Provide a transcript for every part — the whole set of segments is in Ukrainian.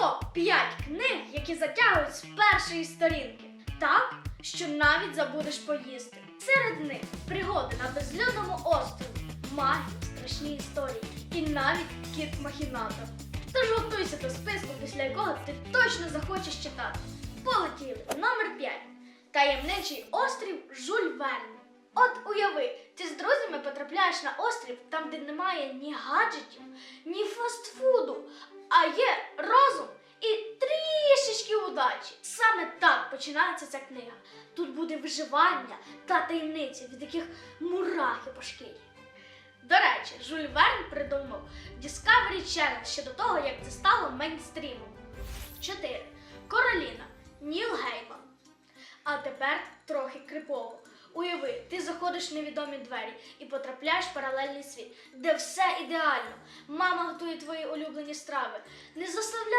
Топ-5 книг, які затягують з першої сторінки. Так, що навіть забудеш поїсти. Серед них пригоди на безлюдному острові, магія, страшні історії і навіть кіт махінатор. Тож готуйся до списку, після якого ти точно захочеш читати. Полетіли. Номер 5. Таємничий острів Жуль Верн. От уяви, ти з друзями потрапляєш на острів, там, де немає ні гаджетів, ні фастфуду, а є починається ця книга. Тут буде виживання та таємниці, від яких мурахи по шкірі. До речі, Жюль Верн придумав Discovery Channel ще до того, як це стало мейнстрімом. 4. Короліна Ніл Гейман. А тепер трохи крипово. Уяви, ти заходиш в невідомі двері і потрапляєш в паралельний світ, де все ідеально. Мама готує твої улюблені страви, не домашку.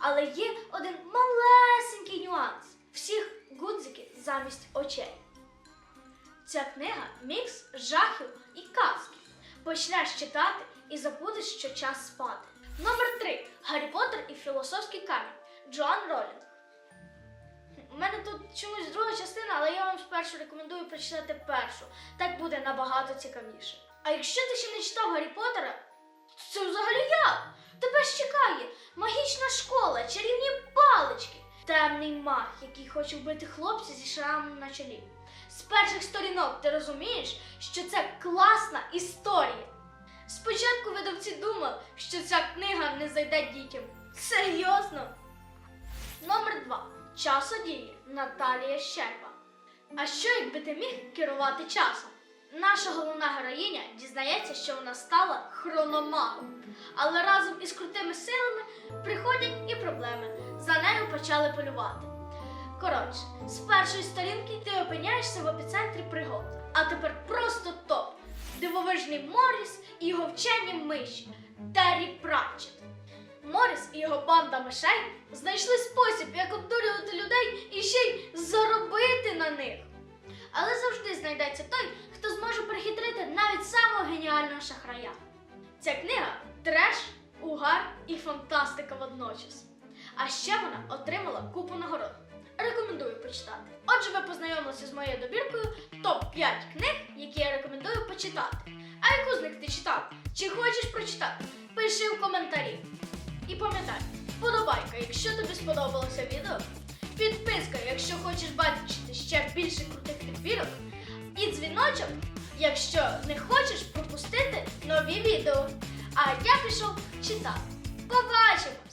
Але є один малесенький нюанс: всіх гудзики замість очей. Ця книга мікс жахів і казки. Почнеш читати і забудеш, що час спати. Номер 3. Гаррі Поттер і філософський камінь. Джоан Ролінг. У мене тут чомусь друга частина, але я вам спершу рекомендую прочитати першу. Так буде набагато цікавіше. А якщо ти ще не читав Гаррі Поттера, то це взагалі як? Тебе ж чекає магічна школа, чарівні палички, темний маг, який хоче вбити хлопця зі шрамом на чолі. З перших сторінок ти розумієш, що це класна історія. Спочатку видавці думали, що ця книга не зайде дітям. Серйозно? Номер 2. Часодії Наталія Щерба. А що, якби ти міг керувати часом? Наша головна героїня дізнається, що вона стала хрономагом. Але разом із крутими силами приходять і проблеми. За нею почали полювати. Коротше, з першої сторінки ти опиняєшся в епіцентрі пригод. А тепер просто топ. Дивовижний Моріс і його вчені миші Террі Пратчет. Моріс і його банда мишей знайшли спосіб, як обдурювати людей і ще й заробити на них. Але завжди знайдеться той, геніального шахрая. Ця книга треш, угар і фантастика водночас. А ще вона отримала купу нагород. Рекомендую почитати. Отже, ви познайомилися з моєю добіркою топ-5 книг, які я рекомендую почитати. А яку з них ти читав? Чи хочеш прочитати? Пиши в коментарі. І пам'ятай, вподобайка, якщо тобі сподобалося відео, підписка, якщо хочеш бачити ще більше крутих підбірок, і дзвіночок, якщо не хочеш пропустити нові відео. А я пішов читати. Побачимо!